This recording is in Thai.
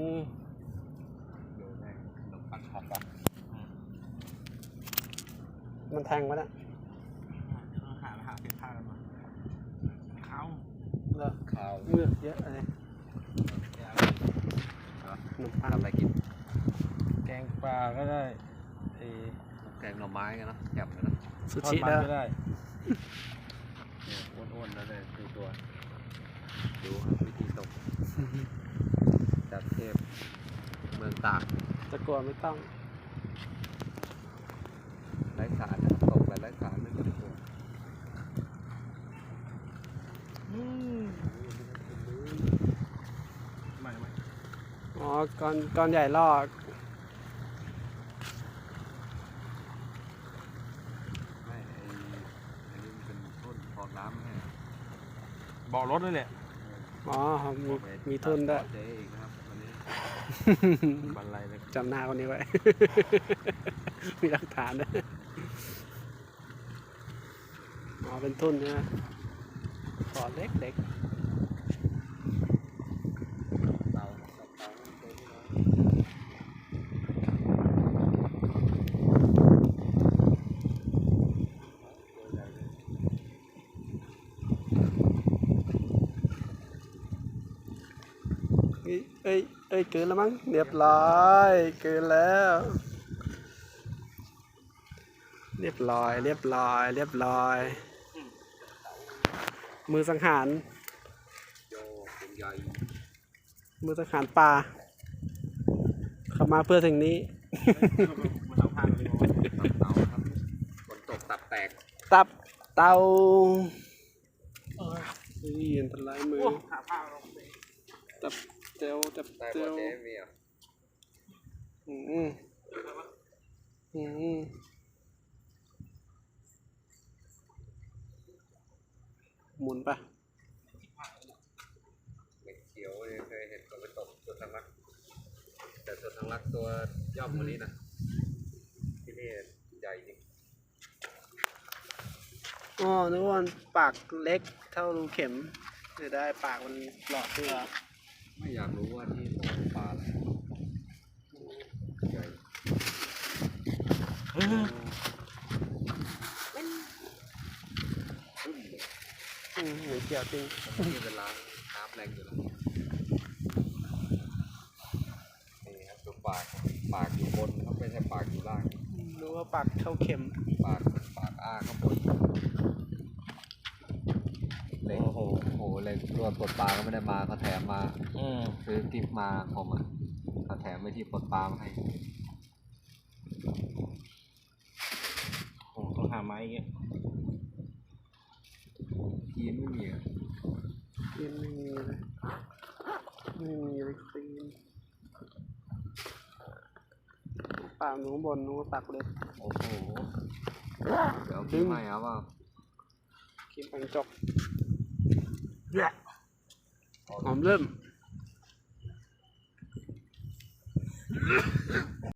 ดูแม่งขนมปังช็อกอะมันแทงมาแล้วหาหาเก็บผ้ากันมาเขาเหรอข้าวเลือกเยอะอะไรขนมปังทำอะไรกิน แกงปลาก็ได้ไอ้แกงหน่อไม้กันเนอะแจ่มกันเนอะสุทอดชิมันนะก็ได้เนี่ยอ้วนๆแล้วเลยดูตัว ดูครับวิธีตกจากเทพเมือง ตากจะกลัวไม่ต้องไร้สารนะครับตกแบบไร้สารไม่ต้องกลัวไม่ไม่อ๋อก้อนก้อนใหญ่ลอกไม่ไอ้ไอ้นี่มันเป็นต้นฟองน้ำไงบอกรถเลยแหละอ๋อมีมีทุนด้วย เจ๊อีกนะครับวันนี้ บันไลเลยจำหน้าคนนี้ไว้ มีหลักฐานนะอ๋อเป็นทุ่นนะขอเล็กเล็ก เตาเตาเตาที่น้อย เอ้ยเอ้ยเอ้ยเกินแล้วมั้งเรียบร้อยเกินแล้ว เรียบร้อย เรียบร้อย เรียบร้อย มือสังหารโยเป็นใหญ่มือสังหารปลาเข้ามาเพื่อถึงนี้มาเอาผ้ากันเลยตับเตาครับฝนตกตับแตกตับเตาเฮ้ยอันตรายมือ หาผ้าลงไปตับเตียวตับได้เตีบ่ยวเจ๊มีอะอืมอืมหมุนปะเม็ดเขียวเนี่ยเคยเห็นก็ไปตกตัวทางลัก แต่ตัวทางลักตัวย่อมกว่านี้นะที่นี่ใหญ่จริงอ๋อนึกว่ามันปากเล็กเท่ารูเข็มจะได้ปากมันหลอดด้วย ไม่อยากรู้ว่าที่ตกปลาอะไรใหญ่เฮ้ยอืมเหมือนเกี่ยวจริงมันมีเวลาน้ำแรงอยู่แล้วนี่ครับดูปากปากอยู่บนครับไม่ใช่ปากอยู่ล่าง รู้ว่าปากเท่าเข็มปากปากอ้าข้างบนเล็ก โอ้โห โอ้โห เล็กตัวปลดปลาก็ไม่ได้มาเขาแถมมาอืมซื้อกิฟต์มาผมอะเขาแถมไปที่ปลดปลามาให้โอ้ต้องหาไม้อีกอะทีมไม่มีอะกินไม่มีเลยไม่มีเลยครีมปากหนูข้างบนหนูปากเล็กโอ้โหเดี๋ยวเอาพี่ไม่เอาเปล่าครีมปังจ กหอมเริ่ม